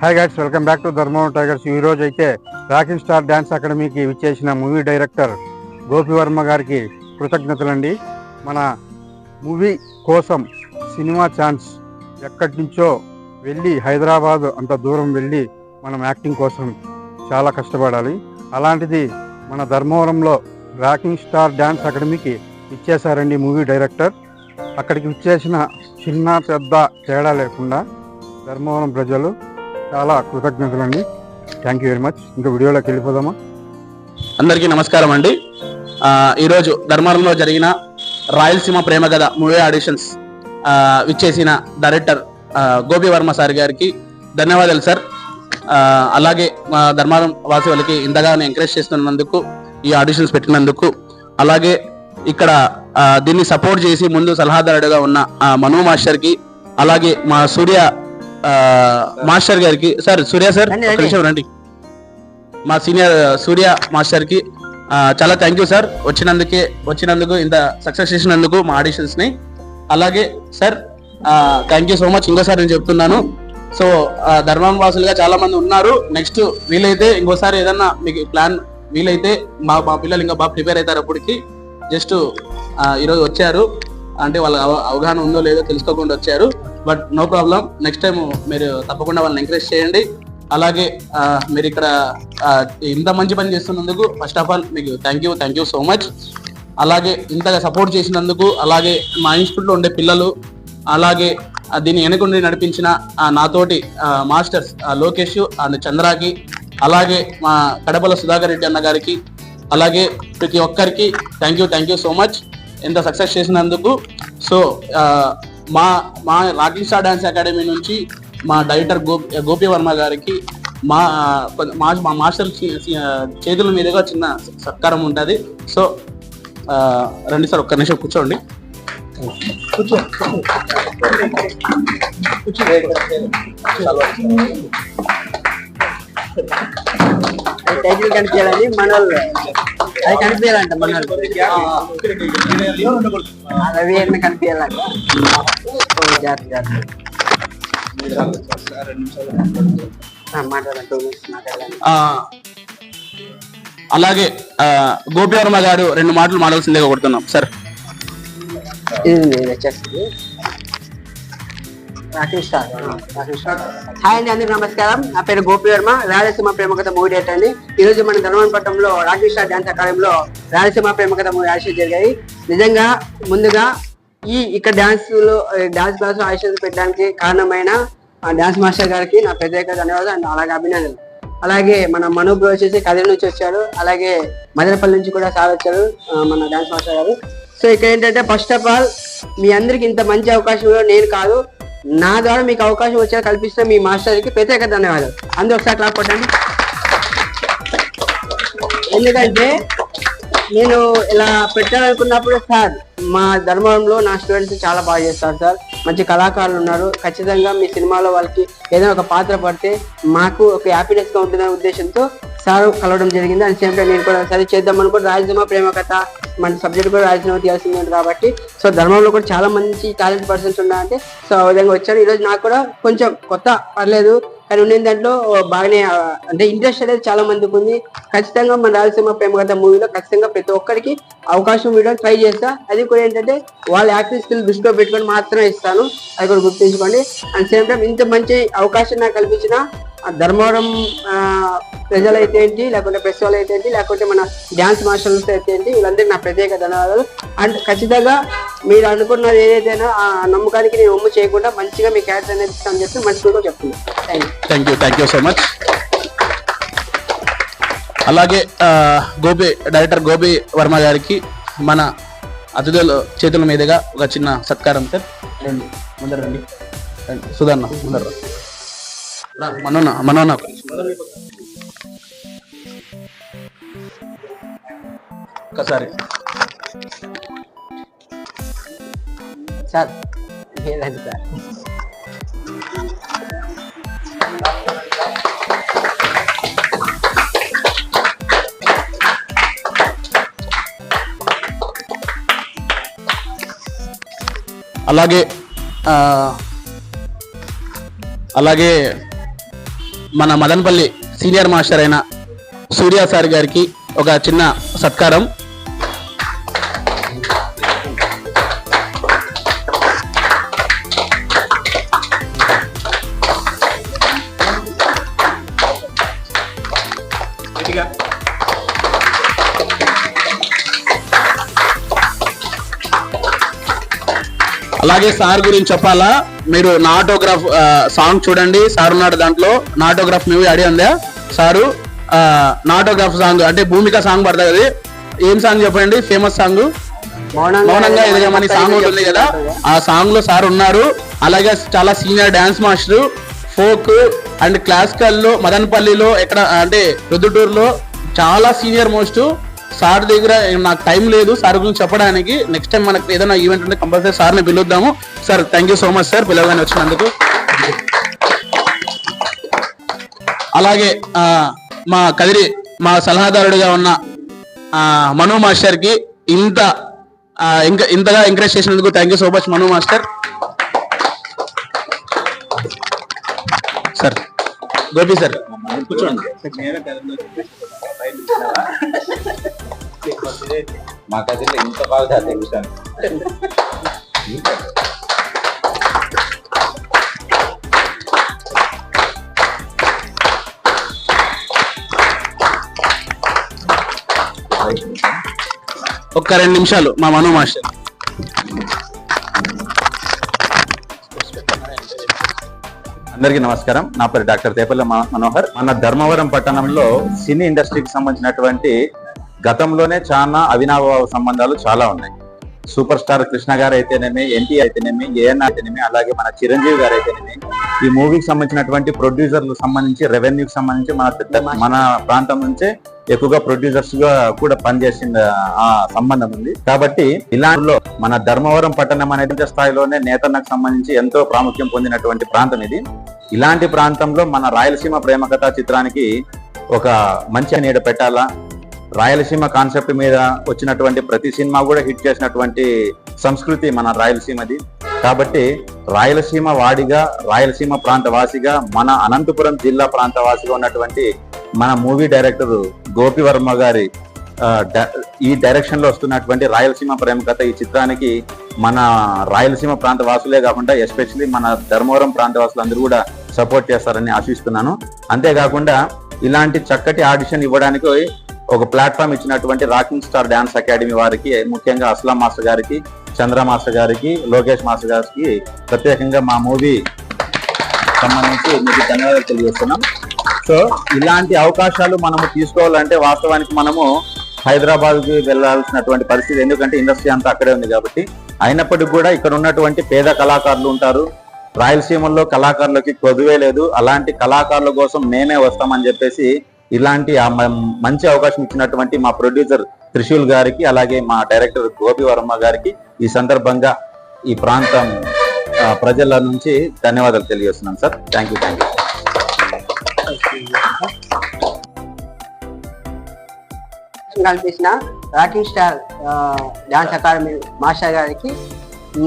Hi guys welcome back to Dharmavaram tigers ఈ రోజు అయితే రాకింగ్ స్టార్ డ్యాన్స్ అకాడమీకి విచ్చేసిన మూవీ డైరెక్టర్ గోపివర్మ గారికి కృతజ్ఞతలండి. మన మూవీ కోసం సినిమా ఛాన్స్ ఎక్కడి నుంచో వెళ్ళి హైదరాబాద్ అంత దూరం వెళ్ళి మనం యాక్టింగ్ కోసం చాలా కష్టపడాలి. అలాంటిది మన ధర్మవరంలో రాకింగ్ స్టార్ డ్యాన్స్ అకాడమీకి ఇచ్చేశారండి మూవీ డైరెక్టర్ అక్కడికి ఇచ్చేసిన చిన్న పెద్ద తేడా లేకుండా ధర్మవరం ప్రజలు చాలా కృతజ్ఞతలు అండి థ్యాంక్ యూ వెరీ మచ్ ఇంకా వీడియోలోకి వెళ్ళిపోదామా? అందరికీ నమస్కారం అండి. ఈరోజు ధర్మారంలో జరిగిన రాయలసీమ ప్రేమ కథ మూవీ ఆడిషన్స్ విచ్చేసిన డైరెక్టర్ గోపి వర్మ సార్ గారికి ధన్యవాదాలు సార్. అలాగే మా ధర్మవరం వాసి వాళ్ళకి ఇంతగానో ఎంకరేజ్ చేస్తున్నందుకు ఈ ఆడిషన్స్ పెట్టినందుకు అలాగే ఇక్కడ దీన్ని సపోర్ట్ చేసి ముందు సలహాదారుడుగా ఉన్న ఆ, మాస్టర్కి అలాగే మా సూర్య మాస్టర్ గారికి సార్ సూర్య సార్ రండి. నిమిషం మా సీనియర్ సూర్య మాస్టర్కి చాలా థ్యాంక్ యూ సార్. వచ్చినందుకే వచ్చినందుకు ఇంత సక్సెస్ చేసినందుకు మా ఆడిషన్స్ని. అలాగే sir thank you so much ఇంకోసారి నేను చెప్తున్నాను. సో ధర్మం వాసులుగా చాలా మంది ఉన్నారు. నెక్స్ట్ వీలైతే ఇంకోసారి ఏదన్నా మీకు ప్లాన్ వీలైతే మా మా పిల్లలు ఇంకా బాగా ప్రిపేర్ అవుతారు అప్పటికి. జస్ట్ ఈరోజు వచ్చారు. అంటే వాళ్ళ అవ- అవగాహన ఉందో లేదో తెలుసుకోకుండా వచ్చారు. But no problem next time మీరు తప్పకుండా వాళ్ళని ఎంకరేజ్ చేయండి. అలాగే మీరు ఇక్కడ ఇంత మంచి పని చేస్తున్నందుకు ఫస్ట్ ఆఫ్ ఆల్ మీకు thank you thank you so much అలాగే ఇంతగా సపోర్ట్ చేసినందుకు అలాగే మా ఇన్స్టిట్యూట్లో ఉండే పిల్లలు అలాగే దీన్ని వెనుకుండి నడిపించిన నాతోటి మాస్టర్స్ లోకేష్ అండ్ చంద్రాకి అలాగే మా కడపల సుధాకర్ రెడ్డి అన్న గారికి అలాగే ప్రతి ఒక్కరికి thank you thank you so much ఇంత సక్సెస్ చేసినందుకు. సో మా మా రాకింగ్ స్టార్ డాన్స్ అకాడమీ నుంచి మా డైరెక్టర్ గోపి గోపి వర్మ గారికి మా మా మా మాస్టర్ చేతుల మీదుగా చిన్న సత్కారం ఉంటుంది. సో రండి సార్ ఒక్క నిమిషం కూర్చోండి. టైటిల్ మన అది కనిపించాలంట మన రవి అన్న కనిపించాలంట అలాగే ఆ, గోపి వర్మ గారు రెండు మాటలు మాట్లాల్సిందే కొడుతున్నాం సార్. ఇది నేను వచ్చేస్తుంది హాయ్ అండి నమస్కారం. నా పేరు గోపి వర్మ రాయలసీమ ప్రేమ కథ మూవీ డేట్ అండి. ఈ రోజు మన ధర్మపట్నంలో రాకేష్ స్టార్ డాన్స్ అకాడమీలో రాయలసీమ ప్రేమ కథ మూవీ ఆశ జరిగాయి. నిజంగా ముందుగా ఈ ఇక్కడ డాన్స్లో డాన్స్ క్లాస్ ఆశలు పెట్టడానికి కారణమైన ఆ డాన్స్ మాస్టర్ గారికి నా ప్రత్యేక ధన్యవాదాలు అండ్ అలాగే అభినందనలు. అలాగే మన మను బ్రో వచ్చేసి కదిరి నుంచి వచ్చాడు. అలాగే మదనపల్లి నుంచి కూడా సార్ వచ్చారు మన డాన్స్ మాస్టర్ గారు. సో ఇక్కడ ఏంటంటే ఫస్ట్ ఆఫ్ ఆల్ మీ అందరికి ఇంత మంచి అవకాశం నేను కాదు. నా ద్వారా మీకు అవకాశం వచ్చేలా కల్పిస్తే మీ మాస్టర్కి ప్రత్యేక ధన్యవాదాలు. అందరూ ఒకసారి క్లాప్ కొట్టండి. ఎందుకంటే నేను ఇలా పెట్టాలనుకున్నప్పుడు సార్ మా ధర్మంలో నా స్టూడెంట్స్ చాలా బాగా చేస్తారు సార్. మంచి కళాకారులు ఉన్నారు. ఖచ్చితంగా మీ సినిమాలో వాళ్ళకి ఏదైనా ఒక పాత్ర పడితే మాకు ఒక హ్యాపీనెస్గా ఉంటుందనే ఉద్దేశంతో సార్ కలవడం జరిగింది. అండ్ సేమ్ టైం నేను కూడా సరే చేద్దాం అనుకుంటే రాయలసీమ ప్రేమ కథ మన సబ్జెక్ట్ కూడా రాయలసీమ తీయాల్సింది ఉంది కాబట్టి సో ధర్మంలో కూడా చాలా మంచి టాలెంట్ పర్సన్స్ ఉన్నారంటే సో ఆ విధంగా వచ్చారు. ఈరోజు నాకు కూడా కొంచెం కొత్త పర్లేదు కానీ ఉండే దాంట్లో బాగానే అంటే ఇంట్రెస్ట్ అనేది చాలా మందికి ఉంది. ఖచ్చితంగా మన రాయలసీమ ప్రేమ కథ మూవీలో ఖచ్చితంగా ప్రతి ఒక్కరికి అవకాశం ఇవ్వడానికి ట్రై చేస్తా. అది కూడా ఏంటంటే వాళ్ళ యాక్టింగ్ స్కిల్ దృష్టిలో పెట్టుకొని మాత్రమే ఇస్తాను. అది కూడా గుర్తుంచుకోండి. అండ్ సేమ్ టైం ఇంత మంచి అవకాశం నాకు కల్పించిన ధర్మవరం ఆ, ప్రజలైతే ఏంటి లేకుంటే ప్రెస్ వాళ్ళు అయితే ఏంటి లేకుంటే మన డ్యాన్స్ మాస్టర్స్ అయితే ఏంటి వీళ్ళందరికీ నా ప్రత్యేక ధన్యవాదాలు. అండ్ ఖచ్చితంగా మీరు అనుకున్నది ఏదైతేనో ఆ నమ్మకానికి నేను ఒమ్ము చేయకుండా మంచిగా మీ క్యారెక్టర్ అనేది ఇస్తానని చెప్పి మనసుగా చెప్తున్నాను thank you thank you thank you so much అలాగే గోపి డైరెక్టర్ గోపి వర్మ గారికి మన అతిథుల చేతుల మీదుగా ఒక చిన్న సత్కారం సార్. రండి ముందర రండి. రండి సుధన్న ముందర. రా. రా, మనోన్న మనోన్న ఒకసారి సార్ లేదండి సార్ అలాగే ఆ, అలాగే మన మదనపల్లి సీనియర్ మాస్టర్ అయిన సూర్య సార్ గారికి ఒక చిన్న సత్కారం. అలాగే సార్ గురించి చెప్పాలా? మీరు నా ఆటోగ్రాఫ్ సాంగ్ చూడండి. సార్ ఉన్నాడు దాంట్లో. నా ఆటోగ్రాఫ్ మూవీ అడి ఉందా? సారు నా ఆటోగ్రాఫ్ సాంగ్ అంటే భూమిక సాంగ్ పడుతుంది అది. ఏం సాంగ్ చెప్పండి? Famous song? మౌనంగా ఎదగమని సాంగ్ ఉంటుంది కదా. ఆ సాంగ్లో సార్ ఉన్నారు. అలాగే చాలా senior dance master folk and క్లాసికల్లో మదనపల్లిలో ఎక్కడ అంటే ప్రొద్దుటూరులో చాలా సీనియర్ మోస్ట్. సార్ దగ్గర నాకు టైం లేదు. సార్ గురించి చెప్పడానికి నెక్స్ట్ టైం మనకి ఏదైనా ఈవెంట్ ఉంటే కంపల్సరీ సార్ని పిలుద్దాము. Sir thank you so much sir పిలవగానే వచ్చినందుకు. అలాగే మా కదిరి మా సలహాదారుడిగా ఉన్న మను మాస్టర్కి ఇంత ఇంకా ఇంతగా ఎంకరేజ్ చేసినందుకు thank you so much Manu master. Sir Gopi sir కూర్చోండి. మా కజిన్ ఇంత బాగా తెగుతాను ఒక్క రెండు నిమిషాలు మా మను మాస్టర్. అందరికీ నమస్కారం. నా పేరు డాక్టర్ తేపల్లి మనోహర్. మన ధర్మవరం పట్టణంలో సినీ ఇండస్ట్రీకి సంబంధించినటువంటి గతంలోనే చాలా అవినాభావ సంబంధాలు చాలా ఉన్నాయి. సూపర్ స్టార్ కృష్ణ గారు అయితేనేమి ఎన్టీ అయితేనేమి ఏఎన్ అయితేనేమి అలాగే మన చిరంజీవి గారు అయితేనేమి ఈ మూవీకి సంబంధించినటువంటి ప్రొడ్యూసర్లకు సంబంధించి రెవెన్యూకి సంబంధించి మన పెద్ద మన ప్రాంతం నుంచే ఎక్కువగా ప్రొడ్యూసర్స్గా కూడా పనిచేసిన ఆ సంబంధం ఉంది. కాబట్టి ఇలాంటిలో మన ధర్మవరం పట్టణం అనేది స్థాయిలోనే నేతన్నకు సంబంధించి ఎంతో ప్రాముఖ్యం పొందినటువంటి ప్రాంతం ఇది. ఇలాంటి ప్రాంతంలో మన రాయలసీమ ప్రేమ కథా చిత్రానికి ఒక మంచి నీడ పెట్టాలా? రాయలసీమ కాన్సెప్ట్ మీద వచ్చినటువంటి ప్రతి సినిమా కూడా హిట్ చేసినటువంటి సంస్కృతి మన రాయలసీమది. కాబట్టి రాయలసీమ వాడిగా రాయలసీమ ప్రాంత వాసిగా మన అనంతపురం జిల్లా ప్రాంత వాసిగా ఉన్నటువంటి మన మూవీ డైరెక్టర్ గోపివర్మ గారి ఈ డైరెక్షన్లో వస్తున్నటువంటి రాయలసీమ ప్రేమ కథ ఈ చిత్రానికి మన రాయలసీమ ప్రాంత వాసులే కాకుండా ఎస్పెషల్లీ మన ధర్మవరం ప్రాంత వాసులందరూ కూడా సపోర్ట్ చేస్తారని ఆశిస్తున్నాను. అంతేకాకుండా ఇలాంటి చక్కటి ఆడిషన్ ఇవ్వడానికి ఒక ప్లాట్ఫామ్ ఇచ్చినటువంటి రాకింగ్ స్టార్ డాన్స్ అకాడమీ వారికి ముఖ్యంగా అస్లాం మాస్టర్ గారికి చంద్ర మాస్టర్ గారికి లోకేష్ మాస్టర్ గారికి ప్రత్యేకంగా మా మూవీ సంబంధించి మీకు ధన్యవాదాలు తెలియజేస్తున్నాం. సో ఇలాంటి అవకాశాలు మనము తీసుకోవాలంటే వాస్తవానికి మనము హైదరాబాద్కి వెళ్ళాల్సినటువంటి వెళ్ళాల్సినటువంటి పరిస్థితి ఎందుకంటే ఇండస్ట్రీ అంతా అక్కడే ఉంది కాబట్టి. అయినప్పటికీ కూడా ఇక్కడ ఉన్నటువంటి పేద కళాకారులు ఉంటారు. రాయలసీమలో కళాకారులకి కొదువే లేదు. అలాంటి కళాకారుల కోసం మేమే వస్తామని చెప్పేసి ఇలాంటి మంచి అవకాశం ఇచ్చినటువంటి మా ప్రొడ్యూసర్ త్రిశూల్ గారికి అలాగే మా డైరెక్టర్ గోపి వర్మ గారికి ఈ సందర్భంగా ఈ ప్రాంతం ప్రజల నుంచి ధన్యవాదాలు తెలియజేస్తున్నాను sir. Thank you thank you కల్పించిన rocking star dance academy master గారికి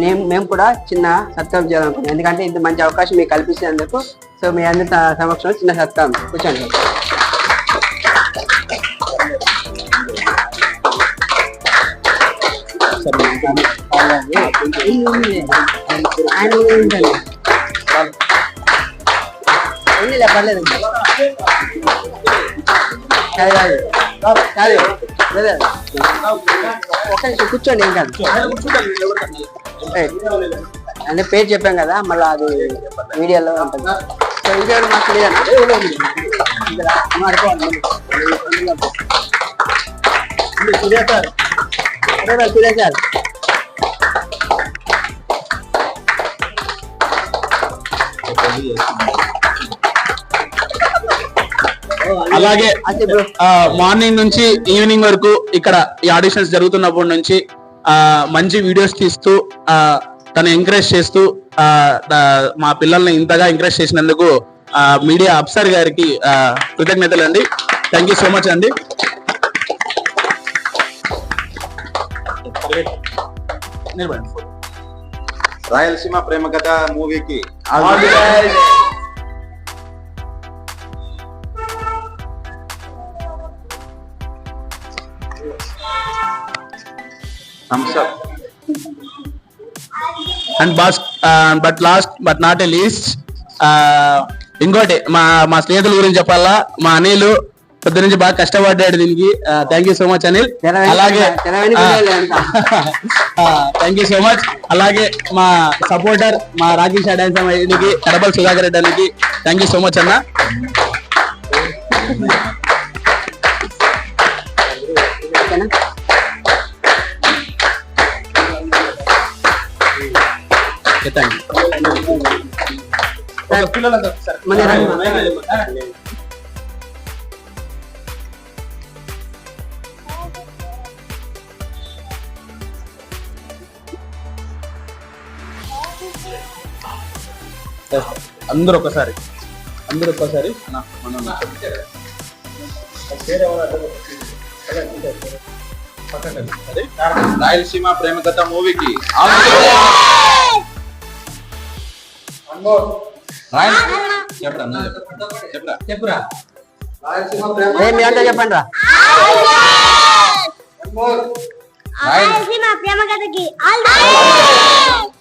మేము మేము కూడా చిన్న సత్కారం చేయాలనుకున్నాం. ఎందుకంటే ఇంత మంచి అవకాశం మీకు కల్పించినందుకు సో మీ అందరి సమక్షంలో చిన్న సత్కారం. కూర్చోండి. ఆయన ఉండండి. ఉన్నిలే, పర్లేదు కాదు కాదు కాదు బ్రదర్ ఒక నిమిషం కూర్చోండి ఏం కాదు ఏయ్, అంటే పేరు చెప్పాం కదా మళ్ళీ అది వీడియోలో ఉంటుంది సో వీడియో మాకు లేదన్నా ఏ, లేదు, లేదు. ఇక్కడ మాడుకోవాలి మళ్ళీ. ఉంది, సూర్య సార్ అదే మరి సూర్య సార్ అలాగే మార్నింగ్ నుంచి ఈవినింగ్ వరకు ఇక్కడ ఈ ఆడిషన్స్ జరుగుతున్నప్పటి నుంచి ఆ మంచి వీడియోస్ తీస్తూ ఆ తను ఎంకరేజ్ చేస్తూ మా పిల్లల్ని ఇంతగా ఎంకరేజ్ చేసినందుకు ఆ మీడియా అఫ్సర్ గారికి ఆ, కృతజ్ఞతలు అండి. థ్యాంక్ యూ సో మచ్ అండి. నిలబడండి. రాయలసీమ ప్రేమ కథ మూవీకి and boss but last but not a least ఇంకోటి మా మా స్నేహితుల గురించి చెప్పాలా? మా అనిలు పొద్దు నుంచి బాగా కష్టపడ్డాడు దీనికి. Thank you so much Anil. తెర వెనుక- అలాగే తెర వెనుక లేదంట. థ్యాంక్ యూ సో మచ్ అలాగే మా సపోర్టర్ మా రాకేష్ డాన్స్ అయ్యకి కడపల్ సుధాకర్ రెడ్డి అన్నకి థ్యాంక్ యూ సో మచ్ అన్న. ఓకేనా థ్యాంక్ యూ అందరూ ఒకసారి అందరూ ఒక్కసారి మనం రాయలసీమ ప్రేమ కథ మూవీకి చెప్పరా ఏ మీ అంటే చెప్పండి రా రాయలసీమ ప్రేమ కథకి ఆల్ ది